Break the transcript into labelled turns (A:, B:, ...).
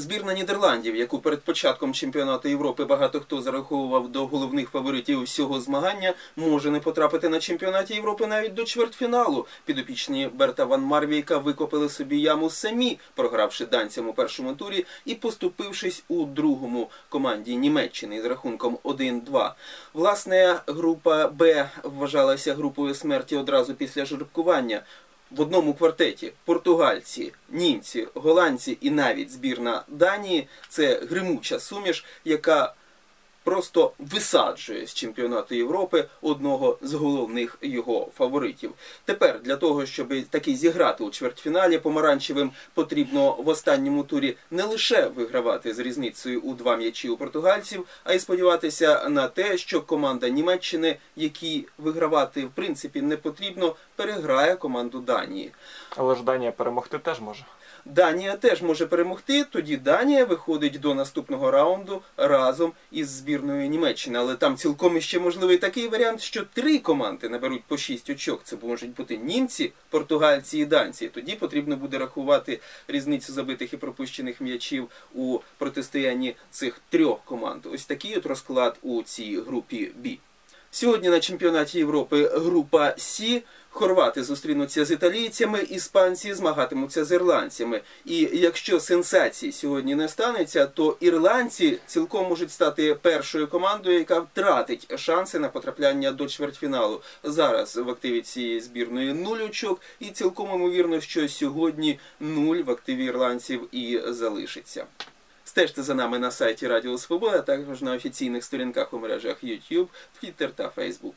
A: Збірна Нідерландів, яку перед початком чемпіонату Європи багато хто зараховував до головних фаворитів всього змагання, може не потрапити на чемпіонаті Європи навіть до чвертьфіналу. Підопічні Берта Ван Марвійка викопили собі яму самі, програвши данцям у першому турі і поступившись у другому команді Німеччини з рахунком 1-2. Власне, група Б вважалася групою смерті одразу після жеребкування в одному квартеті. Португальці, німці, голландці і навіть збірна Данії це гримуча суміш, яка просто висаджує з чемпіонату Європи одного з головних його фаворитів. Тепер для того, щоб таки зіграти у чвертьфіналі, помаранчевим потрібно в останньому турі не лише вигравати з різницею у два м'ячі у португальців, а й сподіватися на те, що команда Німеччини, якій вигравати в принципі не потрібно, переграє команду Данії.
B: Але ж Данія перемогти теж може.
A: Данія теж може перемогти. Тоді Данія виходить до наступного раунду разом із збірною Німеччини. Але там цілком іще можливий такий варіант, що три команди наберуть по шість очок. Це можуть бути німці, португальці і данці. Тоді потрібно буде рахувати різницю забитих і пропущених м'ячів у протистоянні цих трьох команд. Ось такий от розклад у цій групі Бі. Сьогодні на чемпіонаті Європи група Сі. Хорвати зустрінуться з італійцями, іспанці змагатимуться з ірландцями. І якщо сенсації сьогодні не станеться, то ірландці цілком можуть стати першою командою, яка втратить шанси на потрапляння до чвертьфіналу. Зараз в активі цієї збірної нуль очок, і цілком ймовірно, що сьогодні нуль в активі ірландців і залишиться. Стежте за нами на сайті Радіо Свобода, а також на офіційних сторінках у мережах YouTube, Twitter та Facebook.